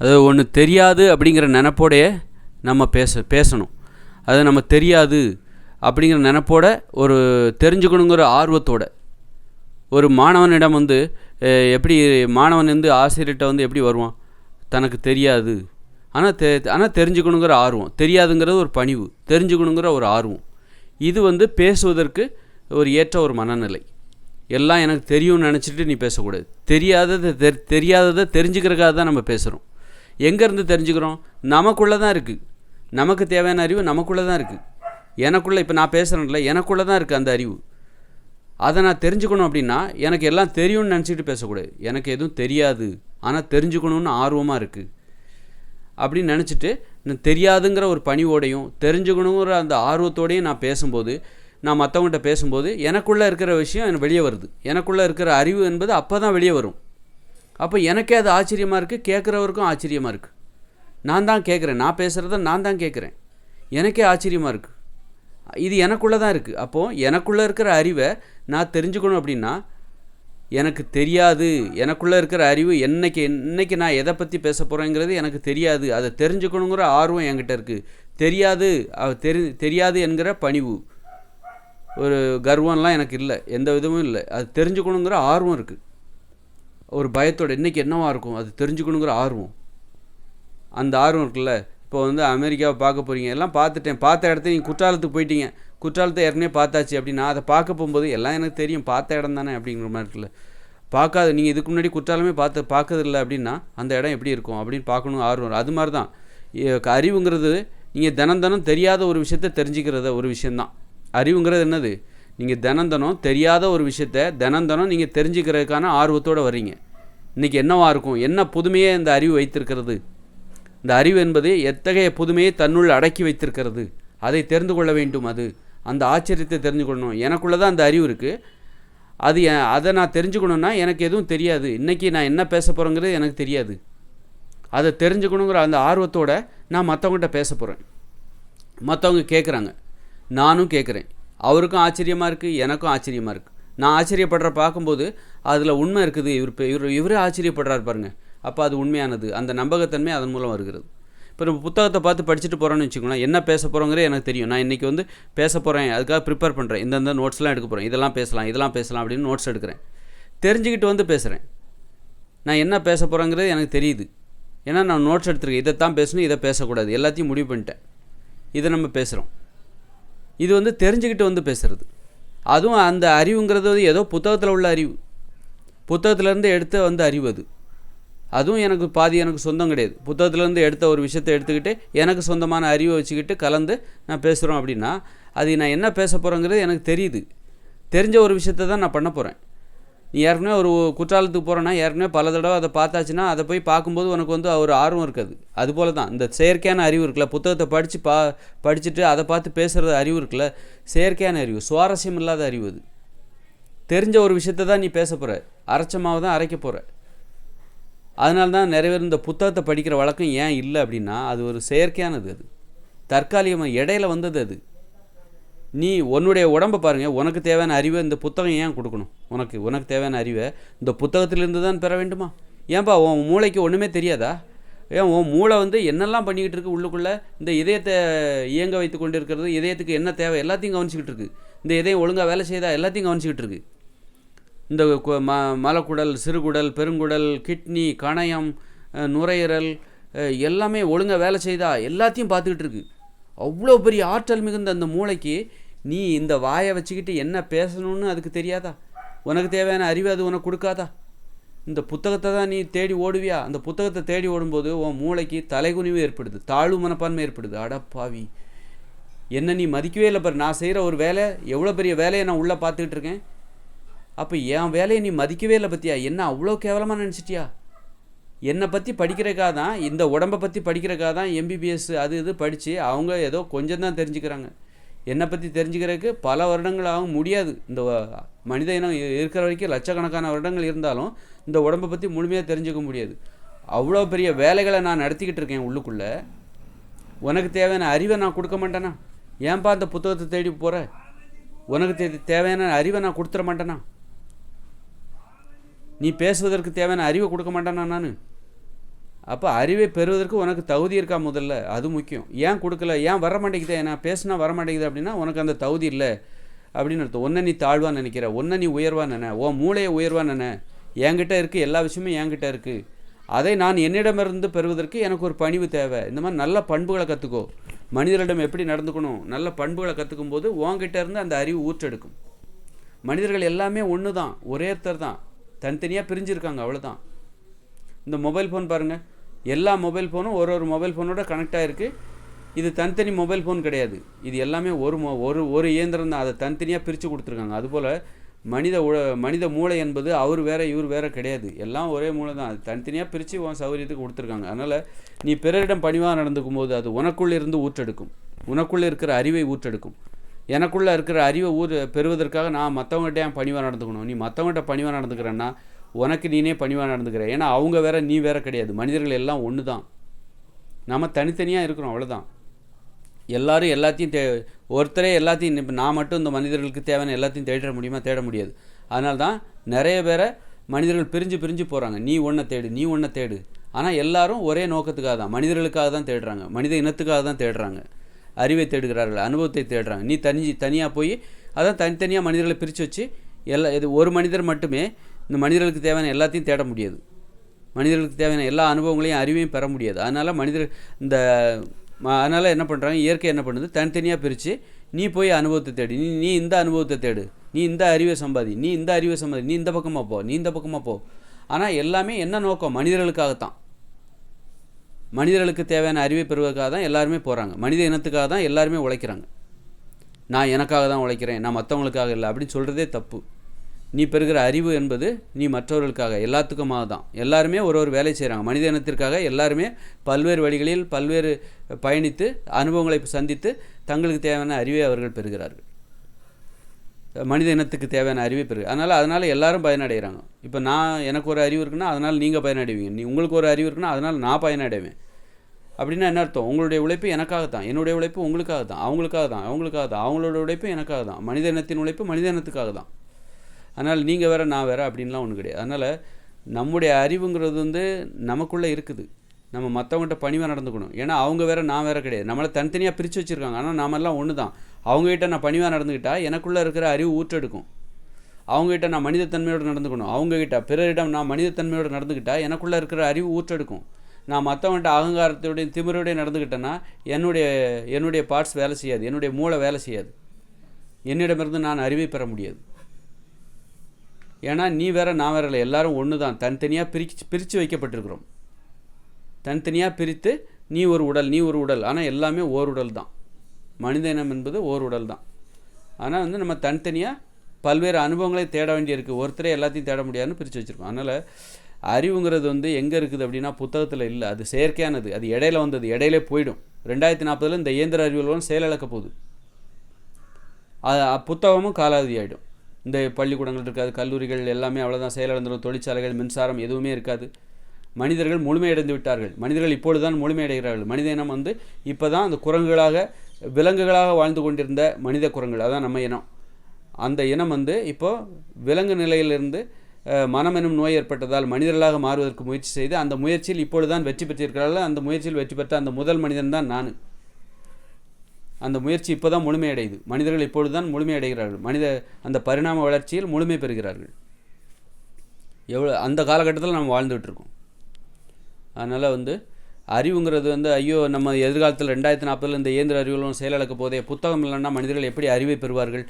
அது ஒன்று தெரியாது அப்படிங்கிற நினப்போடைய நம்ம பேச பேசணும். அது நம்ம தெரியாது அப்படிங்கிற நினப்போட ஒரு தெரிஞ்சுக்கணுங்கிற ஆர்வத்தோட. ஒரு மாணவனிடம் வந்து எப்படி மாணவன் வந்து ஆசிரியர்கிட்ட வந்து எப்படி வருவான்? தனக்கு தெரியாது. ஆனால் தெ ஆனால் தெரிஞ்சுக்கணுங்கிற ஆர்வம். தெரியாதுங்கிறது ஒரு பணிவு. தெரிஞ்சுக்கணுங்கிற ஒரு ஆர்வம். இது வந்து பேசுவதற்கு ஒரு ஏற்ற ஒரு மனநிலை. எல்லாம் எனக்கு தெரியும்னு நினச்சிட்டு நீ பேசக்கூடாது. தெரியாததை தெர் தெரியாததை தெரிஞ்சுக்கிறக்காக தான் நம்ம பேசுகிறோம் எங்கேருந்து தெரிஞ்சுக்கிறோம்? நமக்குள்ளே தான் இருக்குது நமக்கு தேவையான அறிவு நமக்குள்ளே தான் இருக்குது எனக்குள்ளே இப்போ நான் பேசுகிறேன்ல எனக்குள்ளே தான் இருக்குது அந்த அறிவு. அதை நான் தெரிஞ்சுக்கணும் அப்படின்னா எனக்கு எல்லாம் தெரியும்னு நினச்சிட்டு பேசக்கூடாது. எனக்கு எதுவும் தெரியாது. ஆனால் தெரிஞ்சுக்கணும்னு ஆர்வமாக இருக்குது அப்படின்னு நினச்சிட்டு நான் தெரியாதுங்கிற ஒரு பணிவோடையும் தெரிஞ்சுக்கணுங்கிற அந்த ஆர்வத்தோடையும் நான் பேசும்போது நான் மற்றவங்கள்ட்ட பேசும்போது எனக்குள்ளே இருக்கிற விஷயம் எனக்கு வெளியே வருது. எனக்குள்ளே இருக்கிற அறிவு என்பது அப்போ தான் வெளியே வரும். அப்போ எனக்கே அது ஆச்சரியமாக இருக்குது கேட்குறவருக்கும் ஆச்சரியமாக இருக்குது நான் தான் கேட்குறேன் நான் பேசுகிறத நான் தான் கேட்குறேன் எனக்கே ஆச்சரியமாக இருக்குது இது எனக்குள்ளே தான் இருக்குது அப்போது எனக்குள்ளே இருக்கிற அறிவை நான் தெரிஞ்சுக்கணும் அப்படின்னா எனக்கு தெரியாது. எனக்குள்ளே இருக்கிற அறிவு என்னைக்கு என்னைக்கு நான் எதை பற்றி பேச போகிறேங்கிறது எனக்கு தெரியாது. அதை தெரிஞ்சுக்கணுங்கிற ஆர்வம் என்கிட்ட இருக்குது தெரியாது தெரி தெரியாது என்கிற பணிவு. ஒரு கர்வம்லாம் எனக்கு இல்லை. எந்த விதமும் இல்லை. அது தெரிஞ்சுக்கணுங்கிற ஆர்வம் இருக்குது ஒரு பயத்தோட இன்றைக்கி என்னவாக இருக்கும்? அது தெரிஞ்சுக்கணுங்கிற ஆர்வம். அந்த ஆர்வம் இருக்குல்ல? இப்போ வந்து அமெரிக்காவை பார்க்க போகிறீங்க எல்லாம் பார்த்துட்டேன். பார்த்த இடத்த நீங்கள் குற்றாலத்துக்கு போயிட்டீங்க. குற்றாலத்தை ஏற்கனவே பார்த்தாச்சு அப்படின்னா அதை பார்க்க போகும்போது எல்லாம் எனக்கு தெரியும். பார்த்த இடம் தானே அப்படிங்கிற மாதிரி இருக்குல்ல? பார்க்காத நீங்கள் இதுக்கு முன்னாடி குற்றாலமே பார்த்து பார்க்கறதில்ல அப்படின்னா அந்த இடம் எப்படி இருக்கும் அப்படின்னு பார்க்கணும் ஆர்வம் அது மாதிரி தான் அறிவுங்கிறது நீங்கள் தினம் தினம் தெரியாத ஒரு விஷயத்த தெரிஞ்சுக்கிறத ஒரு விஷயந்தான் அறிவுங்கிறது என்னது? நீங்கள் தினந்தனம் தெரியாத ஒரு விஷயத்த தினந்தனம் நீங்கள் தெரிஞ்சுக்கிறதுக்கான ஆர்வத்தோடு வர்றீங்க. இன்றைக்கி என்னவா இருக்கும்? என்ன புதுமையை இந்த அறிவு வைத்திருக்கிறது? இந்த அறிவு என்பது எத்தகைய புதுமையை தன்னுள் அடக்கி வைத்திருக்கிறது? அதை தெரிந்து கொள்ள வேண்டும் அது. அந்த ஆச்சரியத்தை தெரிஞ்சு கொள்ளணும் எனக்குள்ளே தான் அந்த அறிவு இருக்குது அது அதை நான் தெரிஞ்சுக்கணுன்னா எனக்கு எதுவும் தெரியாது. இன்றைக்கி நான் என்ன பேச போகிறேங்கிறது எனக்கு தெரியாது. அதை தெரிஞ்சுக்கணுங்கிற அந்த ஆர்வத்தோட நான் மற்றவங்ககிட்ட பேச போகிறேன் மற்றவங்க கேட்குறாங்க நானும் கேட்குறேன் அவருக்கும் ஆச்சரியமாக இருக்குது எனக்கும் ஆச்சரியமாக இருக்குது நான் ஆச்சரியப்படுற பார்க்கும்போது அதில் உண்மை இருக்குது. இவர் இவர் இவரே ஆச்சரியப்படுறாரு பாருங்கள் அப்போ அது உண்மையானது. அந்த நம்பகத்தன்மை அதன் மூலம் வருகிறது. இப்போ நம்ம புத்தகத்தை பார்த்து படிச்சுட்டு போகிறோன்னு வச்சுக்கோங்களேன் என்ன பேச போகிறோங்கிறது எனக்கு தெரியும். நான் இன்றைக்கி வந்து பேச போகிறேன் அதுக்காக ப்ரிப்பேர் பண்ணுறேன் இந்தந்த நோட்ஸ்லாம் எடுக்க போகிறேன் இதெல்லாம் பேசலாம் இதெல்லாம் பேசலாம் அப்படின்னு நோட்ஸ் எடுக்கிறேன். தெரிஞ்சுக்கிட்டு வந்து பேசுகிறேன் நான் என்ன பேச போகிறேங்கிறது எனக்கு தெரியுது. ஏன்னா நான் நோட்ஸ் எடுத்துருக்கேன். இதைத்தான் பேசணும் இதை பேசக்கூடாது. எல்லாத்தையும் முடிவு பண்ணிட்டேன். இதை நம்ம பேசுகிறோம் இது வந்து தெரிஞ்சுக்கிட்டு வந்து பேசுகிறது அதுவும் அந்த அறிவுங்கிறது வந்து ஏதோ புத்தகத்தில் உள்ள அறிவு. புத்தகத்திலேருந்து எடுத்த வந்து அறிவு அது. அதுவும் எனக்கு பாதி எனக்கு சொந்தம் கிடையாது. புத்தகத்திலேருந்து எடுத்த ஒரு விஷயத்தை எடுத்துக்கிட்டு எனக்கு சொந்தமான அறிவை வச்சுக்கிட்டு கலந்து நான் பேசுகிறோம் அப்படின்னா அது நான் என்ன பேச போகிறேங்கிறது எனக்கு தெரியுது. தெரிஞ்ச ஒரு விஷயத்தை தான் நான் பண்ண போகிறேன் நீ ஏற்கனவே ஒரு குற்றாலத்துக்கு போகிறேன்னா ஏற்கனவே பல தடவை அதை பார்த்தாச்சுன்னா அதை போய் பார்க்கும்போது உனக்கு வந்து ஒரு ஆர்வம் இருக்காது. அதுபோல தான். இந்த செயற்கையான அறிவு இருக்குல்ல புத்தகத்தை படித்து பா படிச்சுட்டு அதை பார்த்து பேசுகிறது அறிவு இருக்குல்ல செயற்கையான அறிவு சுவாரஸ்யம் இல்லாத அறிவு அது. தெரிஞ்ச ஒரு விஷயத்தை தான் நீ பேச போகிற அரைச்சமாக தான் அரைக்க போகிற அதனால தான் நிறைய பேர் இந்த புத்தகத்தை படிக்கிற வழக்கம் ஏன் இல்லை அப்படின்னா அது ஒரு செயற்கையானது அது. தற்காலிகமாக இடையில வந்தது அது. நீ உன்னுடைய உடம்பை பாருங்கள் உனக்கு தேவையான அறிவை இந்த புத்தகம் ஏன் கொடுக்கணும்? உனக்கு உனக்கு தேவையான அறிவை இந்த புத்தகத்திலிருந்து தான் பெற வேண்டுமா? ஏன்பா உன் மூளைக்கு ஒன்றுமே தெரியாதா? ஏன் உன் மூளை வந்து என்னெல்லாம் பண்ணிக்கிட்டு இருக்கு உள்ளுக்குள்ளே? இந்த இதயத்தை இயங்க வைத்து கொண்டு இருக்கிறது இதயத்துக்கு என்ன தேவை? எல்லாத்தையும் கவனிச்சிக்கிட்டு இருக்கு. இந்த இதயம் ஒழுங்காக வேலை செய்தா எல்லாத்தையும் கவனிச்சிக்கிட்டு இருக்கு. இந்த ம மலக்குடல் சிறுகுடல் பெருங்குடல் கிட்னி கணையம் நுரையீரல் எல்லாமே ஒழுங்காக வேலை செய்தா எல்லாத்தையும் பார்த்துக்கிட்டு இருக்கு. அவ்வளோ பெரிய ஆற்றல் மிகுந்த அந்த மூளைக்கு நீ இந்த வாயை வச்சுக்கிட்டு என்ன பேசணும்னு அதுக்கு தெரியாதா? உனக்கு தேவையான அறிவு அது உனக்கு கொடுக்காதா? இந்த புத்தகத்தை தான் நீ தேடி ஓடுவியா? அந்த புத்தகத்தை தேடி ஓடும்போது உன் மூளைக்கு தலைகுனிவு ஏற்படுது தாழ்வு மனப்பான்மை ஏற்படுது. அடப்பாவி என்ன நீ மதிக்கவே இல்லை பாரு. நான் செய்கிற ஒரு வேலை எவ்வளோ பெரிய வேலையை நான் உள்ளே பார்த்துக்கிட்டு இருக்கேன்? அப்போ என் வேலையை நீ மதிக்கவே இல்லை பற்றியா என்ன அவ்வளோ கேவலமாக நினச்சிட்டியா? என்னை பற்றி படிக்கிறக்காக தான் இந்த உடம்பை பற்றி படிக்கிறக்காக தான் எம்பிபிஎஸ் அது இது படித்து அவங்க ஏதோ கொஞ்சம் தான் தெரிஞ்சுக்கிறாங்க. என்னை பற்றி தெரிஞ்சுக்கிறதுக்கு பல வருடங்கள் ஆகும் முடியாது. இந்த மனித இனம் இருக்கிற வரைக்கும் லட்சக்கணக்கான வருடங்கள் இருந்தாலும் இந்த உடம்பை பற்றி முழுமையாக தெரிஞ்சுக்க முடியாது. அவ்வளோ பெரிய வேலைகளை நான் நடத்திக்கிட்டு இருக்கேன் உள்ளுக்குள்ளே. உனக்கு தேவையான அறிவை நான் கொடுக்க மாட்டேனா? ஏன்பா அந்த புத்தகத்தை தேடி போகிற உனக்கு தே- தேவையான அறிவை நான் கொடுத்துட மாட்டேனா? நீ பேசுவதற்கு தேவையான அறிவை கொடுக்க மாட்டேனா நான்? அப்போ அறிவை பெறுவதற்கு உனக்கு தகுதி இருக்கா முதல்ல? அது முக்கியம். ஏன் கொடுக்கல? ஏன் வர மாட்டேங்குது? நான் பேசினா வர மாட்டேங்குது அப்படின்னா உனக்கு அந்த தகுதி இல்லை. அப்படின்னு அர்த்தம். ஒன்றை நீ தாழ்வாக நினைக்கிற. ஒன்றை நீ உயர்வா நினை. உன் மூளையை உயர்வாக நினை. என்கிட்ட இருக்குது எல்லா விஷயமும் என்கிட்ட இருக்குது அதை நான் என்னிடமிருந்து பெறுவதற்கு எனக்கு ஒரு பணிவு தேவை. இந்த மாதிரி நல்ல பண்புகளை கற்றுக்கோ மனிதர்களிடம் எப்படி நடந்துக்கணும்? நல்ல பண்புகளை கற்றுக்கும் போது உன்கிட்ட இருந்து அந்த அறிவு ஊற்றெடுக்கும். மனிதர்கள் எல்லாமே ஒன்று தான் ஒரே ஒருத்தர் தான். தனித்தனியாக பிரிஞ்சிருக்காங்க. அவ்வளோதான் இந்த மொபைல் ஃபோன் பாருங்கள் எல்லா மொபைல் ஃபோனும் ஒரு ஒரு மொபைல் ஃபோனோட கனெக்ட் ஆகிருக்கு இது தனித்தனி மொபைல் ஃபோன் கிடையாது. இது எல்லாமே ஒரு மொ ஒரு ஒரு இயந்திரம் தான். அதை தனித்தனியாக பிரித்து கொடுத்துருக்காங்க. அதுபோல் மனித உழ மனித மூளை என்பது அவர் வேற இவர் வேற கிடையாது. எல்லாம் ஒரே மூளை தான். அது தனித்தனியாக பிரித்து உன் சௌகரியத்துக்கு கொடுத்துருக்காங்க. அதனால் நீ பிறரிடம் பணிவாக நடந்துக்கும் போது அது உனக்குள்ளே இருந்து ஊற்றெடுக்கும். உனக்குள்ளே இருக்கிற அறிவை ஊற்றெடுக்கும். எனக்குள்ளே இருக்கிற அறிவை ஊர் பெறுவதற்காக நான் மற்றவங்ககிட்ட என் பணிவாக நடந்துக்கணும்? நீ மற்றவங்ககிட்ட பணிவாக நடந்துக்கிறேன்னா உனக்கு நீனே பணிவாக நடந்துக்கிற. ஏன்னா அவங்க வேற நீ வேற கிடையாது. மனிதர்கள் எல்லாம் ஒன்று தான் நம்ம தனித்தனியாக இருக்கிறோம் அவ்வளோதான் எல்லாரும் எல்லாத்தையும் தே ஒருத்தரே எல்லாத்தையும் இப்போ நான் மட்டும் இந்த மனிதர்களுக்கு தேவையான எல்லாத்தையும் தேட முடியுமா? தேட முடியாது. அதனால தான் நிறைய பேரை மனிதர்கள் பிரிஞ்சு பிரிஞ்சு போகிறாங்க நீ ஒன்றை தேடு நீ ஒன்றை தேடு. ஆனால் எல்லாரும் ஒரே நோக்கத்துக்காக தான் மனிதர்களுக்காக தான் தேடுறாங்க. மனித இனத்துக்காக தான் தேடுறாங்க. அறிவை தேடுகிறார்கள் அனுபவத்தை தேடுறாங்க. நீ தனி தனியாக போய் அதான் தனித்தனியாக மனிதர்களை பிரித்து வச்சு எல்லா இது ஒரு மனிதர் மட்டுமே இந்த மனிதர்களுக்கு தேவையான எல்லாத்தையும் தேட முடியாது. மனிதர்களுக்கு தேவையான எல்லா அனுபவங்களையும் அறிவையும் பெற முடியாது. அதனால் மனிதர் இந்த அதனால் என்ன பண்ணுறாங்க இயற்கை என்ன பண்ணுது? தனித்தனியாக பிரித்து நீ போய் அனுபவத்தை தேடு. நீ நீ இந்த அனுபவத்தை தேடு. நீ இந்த அறிவை சம்பாதி. நீ இந்த அறிவை சம்பாதி. நீ இந்த பக்கமாக போ. நீ இந்த பக்கமாக போ. ஆனால் எல்லாமே என்ன நோக்கம்? மனிதர்களுக்காகத்தான். மனிதர்களுக்கு தேவையான அறிவை பெறுவதற்காக தான் எல்லாருமே போகிறாங்க மனித இனத்துக்காக தான் எல்லாருமே உழைக்கிறாங்க. நான் எனக்காக தான் உழைக்கிறேன். நான் மற்றவங்களுக்காக இல்லை. அப்படின்னு சொல்கிறதே தப்பு. நீ பெறுகிற அறிவு என்பது நீ மற்றவர்களுக்காக எல்லாத்துக்குமாக தான் எல்லாருமே ஒரு ஒரு வேலை செய்கிறாங்க மனித இனத்திற்காக எல்லாருமே பல்வேறு வழிகளில் பல்வேறு பயணித்து அனுபவங்களை சந்தித்து தங்களுக்கு தேவையான அறிவை அவர்கள் பெறுகிறார்கள். மனித இனத்துக்கு தேவையான அறிவை பெறு அதனால் அதனால் எல்லாரும் பயனடைகிறாங்க. இப்போ நான் எனக்கு ஒரு அறிவு இருக்குன்னா அதனால் நீங்கள் பயனடைவீங்க. நீ உங்களுக்கு ஒரு அறிவு இருக்குன்னா அதனால் நான் பயனடைவேன். அப்படின்னா என்ன அர்த்தம்? உங்களுடைய உழைப்பு எனக்காக தான் என்னுடைய உழைப்பு உங்களுக்காக தான் அவங்களுக்காக தான் அவங்களுக்காக தான் அவங்களோட உழைப்பு எனக்காக தான் மனித இனத்தின் உழைப்பு மனித இனத்துக்காக தான் அதனால் நீங்கள் வேறு நான் வேறு அப்படின்லாம் ஒன்றும் கிடையாது. அதனால் நம்முடைய அறிவுங்கிறது வந்து நமக்குள்ளே இருக்குது. நம்ம மற்றவங்ககிட்ட பணிவாக நடந்துக்கணும். ஏன்னா அவங்க வேறு நான் வேறு கிடையாது. நம்மளை தனித்தனியாக பிரித்து வச்சுருக்காங்க. ஆனால் நாமெல்லாம் ஒன்று தான் அவங்ககிட்ட நான் பணிவாக நடந்துக்கிட்டால் எனக்குள்ளே இருக்கிற அறிவு ஊற்றெடுக்கும். அவங்ககிட்ட நான் மனிதத்தன்மையோடு நடந்துக்கணும். அவங்ககிட்ட பிறரிடம் நான் மனிதத்தன்மையோடு நடந்துக்கிட்டால் எனக்குள்ளே இருக்கிற அறிவு ஊற்றெடுக்கும். நான் மற்றவன்ட்ட அகங்காரத்தோடையும் திமிரோடையும் நடந்துக்கிட்டேன்னா என்னுடைய என்னுடைய பார்ட்ஸ் வேலை செய்யாது. என்னுடைய மூளை வேலை செய்யாது. என்னிடமிருந்து நான் அறிவை பெற முடியாது. ஏன்னா நீ வேற நான் வேற இல்லை. எல்லாரும் ஒன்று தான் தனித்தனியாக பிரிச்சு பிரித்து வைக்கப்பட்டிருக்கிறோம். தனித்தனியாக பிரித்து நீ ஒரு உடல் நீ ஒரு உடல். ஆனால் எல்லாமே ஓர் உடல் தான். மனித இனம் என்பது ஓர் உடல் தான். ஆனால் வந்து நம்ம தனித்தனியாக பல்வேறு அனுபவங்களை தேட வேண்டியிருக்கு. ஒருத்தரே எல்லாத்தையும் தேட முடியாதுன்னு பிரித்து வச்சுருக்கோம். அதனால் அறிவுங்கிறது வந்து எங்கே இருக்குது அப்படின்னா புத்தகத்தில் இல்லை. அது செயற்கையானது. அது இடையில வந்தது. இடையிலே போயிடும். ரெண்டாயிரத்தி நாற்பதில் இந்த இயந்திர அறிவியல் செயலிழக்க போகுது. அது புத்தகமும் காலாவதி ஆகிடும் இந்த பள்ளிக்கூடங்கள் இருக்காது கல்லூரிகள் எல்லாமே அவ்வளோதான் செயலிழந்துடும் தொழிற்சாலைகள் மின்சாரம் எதுவுமே இருக்காது. மனிதர்கள் முழுமையடைந்து விட்டார்கள். மனிதர்கள் இப்பொழுது தான் முழுமையடைகிறார்கள். மனித இனம் வந்து இப்போ தான் அந்த குரங்குகளாக விலங்குகளாக வாழ்ந்து கொண்டிருந்த மனித குரங்குகள். அதான் நம்ம இனம். அந்த இனம் வந்து இப்போது விலங்கு நிலையிலிருந்து மனம் எனும் நோய் ஏற்பட்டதால் மனிதர்களாக மாறுவதற்கு முயற்சி செய்து அந்த முயற்சியில் இப்பொழுது தான் வெற்றி பெற்றிருக்கிறார்கள். அந்த முயற்சியில் வெற்றி பெற்ற அந்த முதல் மனிதன் தான் நான். அந்த முயற்சி இப்போ தான் முழுமையடையுது. மனிதர்கள் இப்பொழுது தான் முழுமையடைகிறார்கள். மனித அந்த பரிணாம வளர்ச்சியில் முழுமை பெறுகிறார்கள். எவ்வளோ அந்த காலகட்டத்தில் நம்ம வாழ்ந்துகிட்டு இருக்கோம் அதனால் வந்து அறிவுங்கிறது வந்து ஐயோ நம்ம எதிர்காலத்தில் ரெண்டாயிரத்தி நாற்பதில் இந்த இயந்திர அறிவுகளும் செயலிழக்க போதே புத்தகம் இல்லைன்னா மனிதர்கள் எப்படி அறிவை பெறுவார்கள்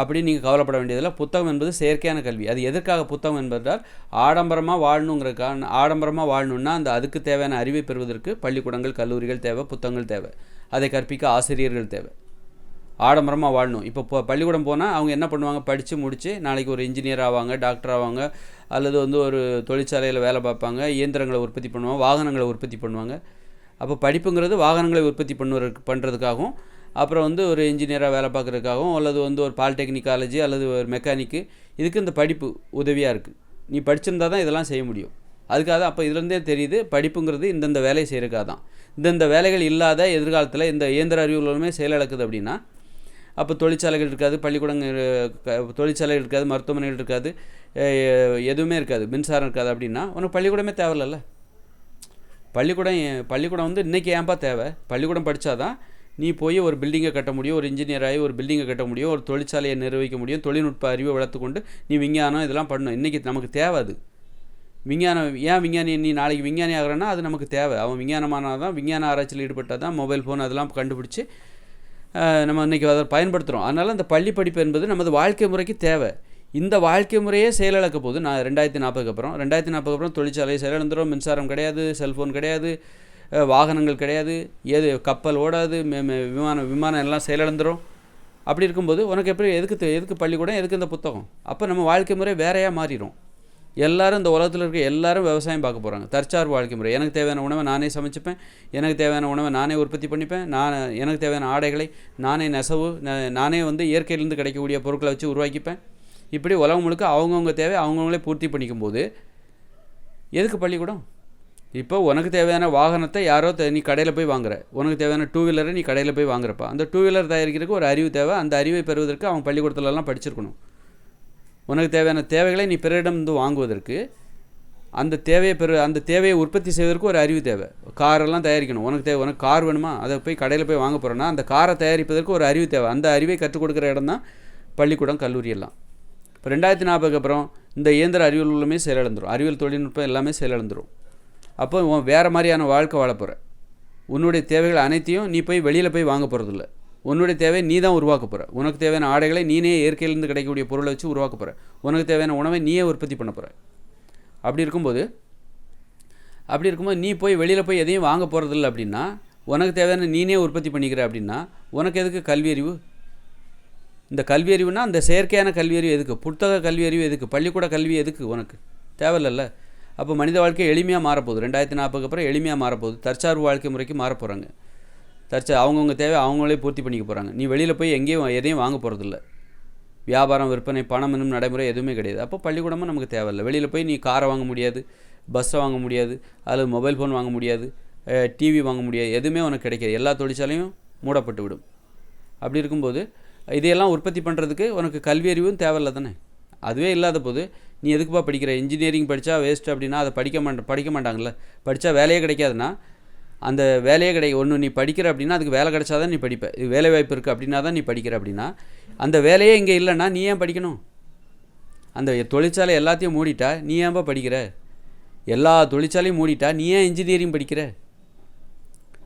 அப்படின்னு நீங்கள் கவலைப்பட வேண்டியதில்லை. புத்தகம் என்பது செயற்கையான கல்வி. அது எதற்காக புத்தகம் என்பதால் ஆடம்பரமாக வாழணுங்கிறக்கான ஆடம்பரமாக வாழணுன்னா அந்த அதுக்கு தேவையான அறிவை பெறுவதற்கு பள்ளிக்கூடங்கள் கல்லூரிகள் தேவை புத்தகங்கள் தேவை. அதை கற்பிக்க ஆசிரியர்கள் தேவை. ஆடம்பரமாக வாழணும். இப்போ இப்போ பள்ளிக்கூடம் போனால் அவங்க என்ன பண்ணுவாங்க? படித்து முடித்து நாளைக்கு ஒரு இன்ஜினியர் ஆவாங்க டாக்டர் ஆவாங்க அல்லது வந்து ஒரு தொழிற்சாலையில் வேலை பார்ப்பாங்க இயந்திரங்களை உற்பத்தி பண்ணுவாங்க வாகனங்களை உற்பத்தி பண்ணுவாங்க. அப்போ படிப்புங்கிறது வாகனங்களை உற்பத்தி பண்ணுவதற்கு பண்ணுறதுக்காகவும் அப்புறம் வந்து ஒரு இன்ஜினியராக வேலை பார்க்குறதுக்காகவும் அல்லது வந்து ஒரு பாலிடெக்னிக் காலேஜ் அல்லது ஒரு மெக்கானிக்கு இதுக்கு இந்த படிப்பு உதவியாக இருக்குது நீ படிச்சிருந்தா தான் இதெல்லாம் செய்ய முடியும். அதுக்காக தான் அப்போ இதுலேருந்தே தெரியுது படிப்புங்கிறது இந்தந்த வேலையை செய்கிறக்காக தான். இந்தந்த வேலைகள் இல்லாத எதிர்காலத்தில் இந்த இயந்திர அறிவுகளுமே செயலிழக்குது அப்படின்னா அப்போ தொழிற்சாலைகள் இருக்காது பள்ளிக்கூடங்கள் தொழிற்சாலைகள் இருக்காது மருத்துவமனைகள் இருக்காது எதுவுமே இருக்காது மின்சாரம் இருக்காது அப்படின்னா உனக்கு பள்ளிக்கூடமே தேவையில்ல பள்ளிக்கூடம் பள்ளிக்கூடம் வந்து இன்றைக்கி ஏன்பா தேவை? பள்ளிக்கூடம் படித்தாதான் நீ போய் ஒரு பில்டிங்கை கட்ட முடியும் ஒரு இன்ஜினியர் ஆகி ஒரு பில்டிங்கை கட்ட முடியும் ஒரு தொழிற்சாலையை நிர்வகிக்க முடியும் தொழில்நுட்ப அறிவை வளர்த்துக்கொண்டு நீ விஞ்ஞானம் இதெல்லாம் பண்ணணும். இன்றைக்கி நமக்கு தேவை அது. விஞ்ஞானம் ஏன் விஞ்ஞானி நீ நாளைக்கு விஞ்ஞானி ஆகிறேன்னா அது நமக்கு தேவை. அவன் விஞ்ஞானமானால் தான் விஞ்ஞான ஆராய்ச்சியில் ஈடுபட்டால் தான் மொபைல் ஃபோன் அதெல்லாம் கண்டுபிடிச்சி நம்ம இன்றைக்கி அதை பயன்படுத்துகிறோம் அதனால் அந்த பள்ளி படிப்பு என்பது நமது வாழ்க்கை முறைக்கு தேவை. இந்த வாழ்க்கை முறையே செயலிழக்க போகுது. நான் ரெண்டாயிரத்தி நாற்பதுக்கு அப்புறம் ரெண்டாயிரத்தி நாற்பதுக்கு அப்புறம் தொழிற்சாலை செயலிழந்துடும் மின்சாரம் கிடையாது செல்ஃபோன் கிடையாது வாகனங்கள் கிடையாது ஏது கப்பல் ஓடாது மே- மே- விமானம் விமானம் எல்லாம் செயலிழந்துடும் அப்படி இருக்கும்போது உனக்கு எப்படி எதுக்கு எதுக்கு பள்ளிக்கூடம் எதுக்கு இந்த புத்தகம்? அப்போ நம்ம வாழ்க்கை முறை வேறையாக மாறிடும் எல்லாரும் இந்த உலகத்தில் இருக்க எல்லாரும் விவசாயம் பார்க்க போகிறாங்க தற்சார்பு வாழ்க்கை முறை. எனக்கு தேவையான உணவை நானே சமைச்சுப்பேன். எனக்கு தேவையான உணவை நானே உற்பத்தி பண்ணிப்பேன். நான் எனக்கு தேவையான ஆடைகளை நானே நெசவு ந- நானே வந்து இயற்கையிலேருந்து கிடைக்கக்கூடிய பொருட்களை வச்சு உருவாக்கிப்பேன். இப்படி உலகம் முழுக்க அவங்கவுங்க தேவை அவங்கவுங்களே பூர்த்தி பண்ணிக்கும் போது எதுக்கு பள்ளிக்கூடம்? இப்போ உனக்கு தேவையான வாகனத்தை யாரோ நீ கடையில் போய் வாங்குற. உனக்கு தேவையான டூ வீலரை நீ கடையில் போய் வாங்குறப்ப. அந்த டூ வீலர் தயாரிக்கிறதுக்கு ஒரு அறிவு தேவை. அந்த அறிவை பெறுவதற்கு அவன் பள்ளிக்கூடத்துலலாம் படிச்சிருக்கணும். உனக்கு தேவையான தேவைகளை நீ பிறரிடமிருந்து வாங்குவதற்கு அந்த தேவையை பெரு அந்த தேவையை உற்பத்தி செய்வதற்கு ஒரு அறிவு தேவை. காரெல்லாம் தயாரிக்கணும். உனக்கு தேவை உனக்கு கார் வேணுமா? அதை போய் கடையில் போய் வாங்க போகிறேன்னா அந்த காரை தயாரிப்பதற்கு ஒரு அறிவு தேவை. அந்த அறிவை கற்றுக் கொடுக்குற இடம் தான் பள்ளிக்கூடம் கல்லூரி எல்லாம். இப்போ ரெண்டாயிரத்தி நாற்பதுக்கு அப்புறம் இந்த இயந்திர அறிவியல் உள்ளமே செயலிழந்துரும். அறிவியல் தொழில்நுட்பம் எல்லாமே செயலிழந்துடும் அப்போ உன் வேறு மாதிரியான வாழ்க்கை வாழ போகிற உன்னுடைய தேவைகள் அனைத்தையும் நீ போய் வெளியில் போய் வாங்க போகிறதில்ல உன்னுடைய தேவை நீ தான் உருவாக்க போகிற உனக்கு தேவையான ஆடைகளை நீனே இயற்கையிலேருந்து கிடைக்கக்கூடிய பொருளை வச்சு உருவாக்க போகிற உனக்கு தேவையான உணவை நீயே உற்பத்தி பண்ண போகிற அப்படி இருக்கும்போது அப்படி இருக்கும்போது நீ போய் வெளியில் போய் எதையும் வாங்க போகிறதில்ல அப்படின்னா உனக்கு தேவையான நீனே உற்பத்தி பண்ணிக்கிற அப்படின்னா உனக்கு எதுக்கு கல்வி அறிவு? இந்த கல்வி அறிவுனா அந்த செயற்கையான கல்வி அறிவு எதுக்கு? புத்தக கல்வி அறிவு எதுக்கு? பள்ளிக்கூட கல்வி எதுக்கு உனக்கு? தேவையில்ல அப்போ மனித வாழ்க்கை எளிமையாக மாறப்போகுது. ரெண்டாயிரத்தி நாற்பதுக்கு அப்புறம் எளிமையாக மாறப்போகுது. தற்சார்பு வாழ்க்கை முறைக்கு மாறப் போகிறாங்க தற்சா அவங்கவுங்க தேவை அவங்களே பூர்த்தி பண்ணிக்க போகிறாங்க நீ வெளியில் போய் எங்கேயும் எதையும் வாங்க போகிறதில்ல வியாபாரம் விற்பனை பணம் என்னும் நடைமுறை எதுவுமே கிடையாது. அப்போ பள்ளிக்கூடமும் நமக்கு தேவையில்லை. வெளியில் போய் நீ காரை வாங்க முடியாது பஸ்ஸை வாங்க முடியாது அல்லது மொபைல் ஃபோன் வாங்க முடியாது டிவி வாங்க முடியாது எதுவுமே உனக்கு கிடைக்காது. எல்லா தொழிற்சாலையும் மூடப்பட்டு விடும். அப்படி இருக்கும்போது இதையெல்லாம் உற்பத்தி பண்ணுறதுக்கு உனக்கு கல்வி அறிவும் தேவையில்ல தானே? அதுவே இல்லாத போது நீ எதுக்குப்பா படிக்கிற? இன்ஜினியரிங் படித்தா வேஸ்ட் அப்படின்னா அதை படிக்க மாட்ட படிக்க மாட்டாங்கல்ல. படித்தா வேலையே கிடைக்காதுன்னா அந்த வேலையே கிடைக்கும் ஒன்று நீ படிக்கிற அப்படின்னா அதுக்கு வேலை கிடைச்சாதான் நீ படிப்ப. இது வேலை வாய்ப்பு இருக்குது அப்படின்னா தான் நீ படிக்கிற அப்படின்னா அந்த வேலையே இங்கே இல்லைன்னா நீ ஏன் படிக்கணும்? அந்த தொழிற்சாலை எல்லாத்தையும் மூடிட்டா நீ ஏன்பா படிக்கிற? எல்லா தொழிற்சாலையும் மூடிட்டா நீ ஏன் இன்ஜினியரிங் படிக்கிற?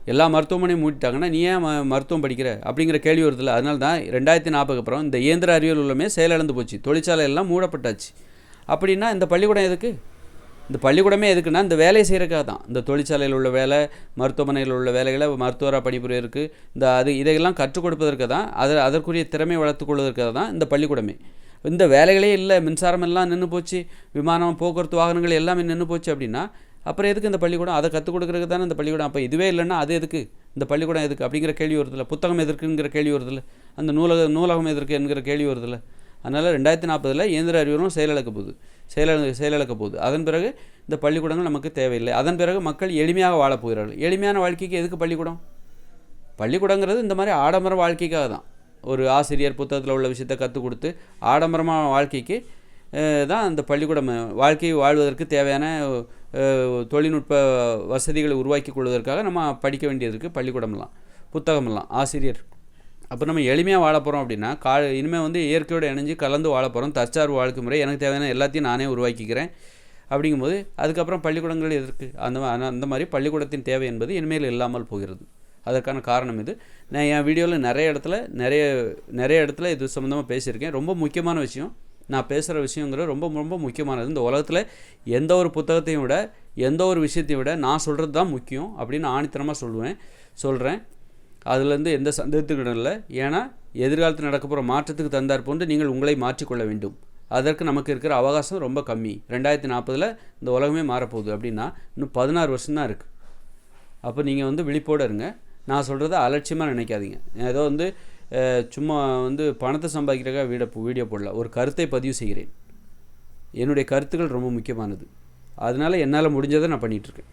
எல்லா மருத்துவமனையும் மூடிட்டாங்கன்னா நீ ஏன் ம- மருத்துவம் படிக்கிற? அப்படிங்கிற கேள்வி வருதுல்ல. அதனால தான் ரெண்டாயிரத்தி நாற்பதுக்கு அப்புறம் இந்த இயந்திர அறிவியல் உள்ளமே செயலிழந்து போச்சு. தொழிற்சாலை எல்லாம் மூடப்பட்டாச்சு. அப்படின்னா இந்த பள்ளிக்கூடம் எதுக்கு? இந்த பள்ளிக்கூடமே எதுக்குன்னா இந்த வேலையை செய்கிறக்காக தான். இந்த தொழிற்சாலையில் உள்ள வேலை மருத்துவமனையில் உள்ள வேலைகளை மருத்துவராக பணிபுரியருக்கு இந்த அது இதையெல்லாம் கற்றுக் கொடுப்பதற்கு தான் அதை அதற்குரிய திறமை வளர்த்துக்கொள்வதற்காக தான் இந்த பள்ளிக்கூடமே. இந்த வேலைகளே இல்லை மின்சாரம் எல்லாம் நின்று போச்சு விமானம் போக்குவரத்து வாகனங்கள் எல்லாமே நின்று போச்சு அப்படின்னா அப்புறம் எதுக்கு இந்த பள்ளிக்கூடம்? அதை கற்றுக் கொடுக்குறதுக்கு தானே இந்த பள்ளிக்கூடம்? அப்போ இதுவே இல்லைன்னா அது எதுக்கு? இந்த பள்ளிக்கூடம் எதுக்கு? அப்படிங்கிற கேள்வி வருதில்ல. புத்தகம் எதற்குங்கிற கேள்வி வருதில்ல. அந்த நூலக நூலகம் எதற்கு என்கிற கேள்வி வருதில்ல. அதனால் ரெண்டாயிரத்தி நாற்பதில் இயந்திர அறிவியலும் செயலிழக்க போகுது. செயலிழ செயலிழக்க போகுது. அதன் பிறகு இந்த பள்ளிக்கூடங்கள் நமக்கு தேவையில்லை. அதன் பிறகு மக்கள் எளிமையாக வாழப் போகிறார்கள். எளிமையான வாழ்க்கைக்கு எதுக்கு பள்ளிக்கூடம்? பள்ளிக்கூடங்கிறது இந்த மாதிரி ஆடம்பர வாழ்க்கைக்காக தான். ஒரு ஆசிரியர் புத்தகத்தில் உள்ள விஷயத்தை கற்றுக் கொடுத்து ஆடம்பரமான வாழ்க்கைக்கு தான் அந்த பள்ளிக்கூடம் வாழ்க்கை வாழ்வதற்கு தேவையான தொழில்நுட்ப வசதிகளை உருவாக்கி கொள்வதற்காக நம்ம படிக்க வேண்டியதுக்கு பள்ளிக்கூடமெல்லாம் புத்தகமெல்லாம் ஆசிரியர் அப்போ நம்ம எளிமையாக வாழ போகிறோம் அப்படின்னா கா இனிமேல் வந்து இயற்கையோடு இணைஞ்சு கலந்து வாழ போகிறோம் தற்சார்பு வாழ்க்கை முறை எனக்கு தேவையான எல்லாத்தையும் நானே உருவாக்கிக்கிறேன். அப்படிங்கும்போது அதுக்கப்புறம் பள்ளிக்கூடங்கள் எதற்கு? அந்த அந்த மாதிரி பள்ளிக்கூடத்தின் தேவை என்பது இனிமேல் இல்லாமல் போகிறது. அதற்கான காரணம் இது. நான் என் வீடியோவில் நிறைய இடத்துல நிறைய நிறைய இடத்துல இது சம்மந்தமாக பேசியிருக்கேன். ரொம்ப முக்கியமான விஷயம். நான் பேசுகிற விஷயங்கிறது ரொம்ப ரொம்ப முக்கியமானது. இந்த உலகத்தில் எந்த ஒரு புத்தகத்தையும் விட எந்த ஒரு விஷயத்தையும் விட நான் சொல்கிறது தான் முக்கியம் அப்படின்னு ஆணித்தனமாக சொல்லுவேன் சொல்கிறேன் அதுலேருந்து எந்த சந்தேகத்துக்கும் இல்லை. ஏன்னா எதிர்காலத்தில் நடக்க போகிற மாற்றத்துக்கு தந்தார் போன்று நீங்கள் உங்களை மாற்றிக்கொள்ள வேண்டும். அதற்கு நமக்கு இருக்கிற அவகாசம் ரொம்ப கம்மி. ரெண்டாயிரத்தி நாற்பதில் இந்த உலகமே மாறப்போகுது அப்படின்னா இன்னும் பதினாறு வருஷம் தான் இருக்குது அப்போ நீங்கள் வந்து விழிப்போடு இருங்க. நான் சொல்கிறத அலட்சியமாக நினைக்காதீங்க. ஏதோ வந்து சும்மா வந்து பணத்தை சம்பாதிக்கிறக்காக வீடியோ வீடியோ போடல. ஒரு கருத்தை பதிவு செய்கிறேன். என்னுடைய கருத்துக்கள் ரொம்ப முக்கியமானது. அதனால் என்னால் முடிஞ்சதை நான் பண்ணிகிட்ருக்கேன்